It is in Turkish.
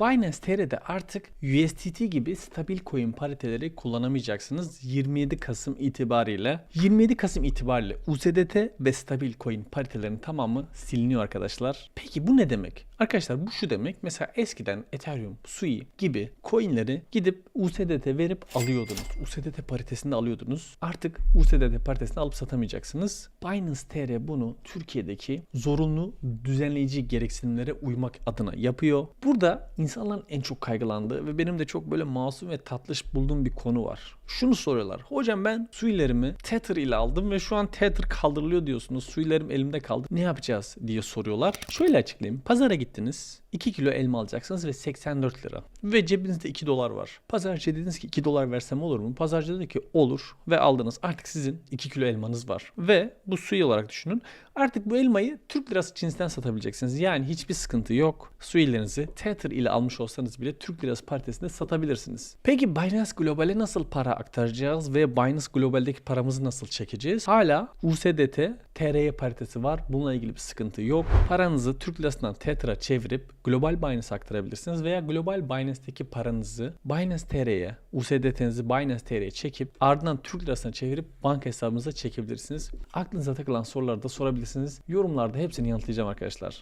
Binance TR'de artık USDT gibi stabil coin pariteleri kullanamayacaksınız 27 Kasım itibariyle. 27 Kasım itibariyle USDT ve stabil coin paritelerinin tamamı siliniyor arkadaşlar. Peki bu ne demek? Arkadaşlar bu şu demek. Mesela eskiden Ethereum, Sui gibi coinleri gidip USDT verip alıyordunuz. USDT paritesinde alıyordunuz. Artık USDT paritesini alıp satamayacaksınız. Binance TR bunu Türkiye'deki zorunlu düzenleyici gereksinimlere uymak adına yapıyor. Burada insanların en çok kaygılandığı ve benim de çok böyle masum ve tatlış bulduğum bir konu var. Şunu soruyorlar. Hocam ben Sui'lerimi Tether ile aldım ve şu an Tether kaldırılıyor diyorsunuz. Sui'lerim elimde kaldı. Ne yapacağız diye soruyorlar. Şöyle açıklayayım. Pazara gittiniz. 2 kilo elma alacaksınız ve 84 lira. Ve cebinizde 2 dolar var. Pazarcıya dediniz ki 2 dolar versem olur mu? Pazarcı dedi ki olur ve aldınız. Artık sizin 2 kilo elmanız var. Ve bu Sui olarak düşünün. Artık bu elmayı Türk lirası cinsinden satabileceksiniz. Yani hiçbir sıkıntı yok. Sui'lerinizi Tether ile almış olsanız bile Türk lirası paritesinde satabilirsiniz. Peki Binance Global'e nasıl para aktaracağız ve Binance Global'deki paramızı nasıl çekeceğiz? Hala USDT TRY paritesi var. Bununla ilgili bir sıkıntı yok. Paranızı Türk lirasından Tether'a çevirip Global Binance'a aktarabilirsiniz veya Global Binance'teki paranızı Binance TR'ye, USDT'nizi Binance TR'ye çekip ardından Türk lirasına çevirip banka hesabınıza çekebilirsiniz. Aklınıza takılan soruları da sorabilirsiniz. Yorumlarda hepsini yanıtlayacağım arkadaşlar.